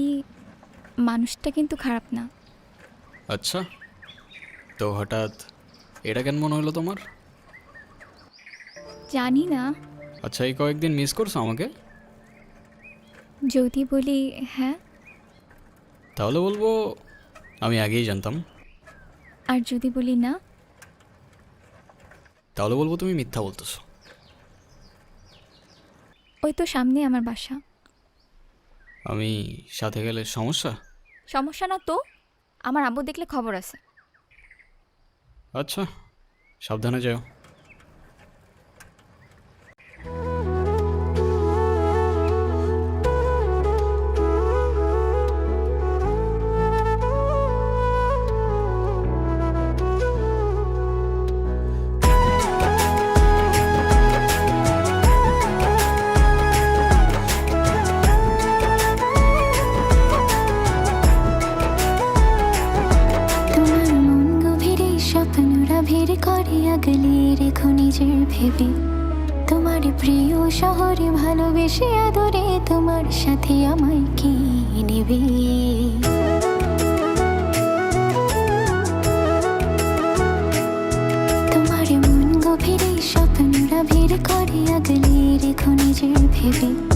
আপনি মানুষটা কিন্তু খারাপ না। আচ্ছা তো হঠাৎ এটা কেন মনে হলো তোমার? জানি না। আচ্ছা এই কয়েকদিন মিস করছ আমাকে? যদি বলি হ্যাঁ। তাহলে বলব আমি আগেই জানতাম। আর যদি বলি না? তাহলে বলব তুমি মিথ্যা বলতেছো। ওই তো সামনে আমার বাসা। আমি সাথে গেলে সমস্যা? সমস্যা না তো। আমার আব্বু দেখলে খবর আছে। আচ্ছা সাবধানে যাও। ভিড় করে আগলে রেখো নিজের ভেবে। তোমার প্রিয় শহরে ভালোবেসে আদরে তোমার সাথে আমায় কি নেবে? তোমার মন গভীরে স্বপ্নরা ভিড় করে আগলে রেখো নিজের ভেবে।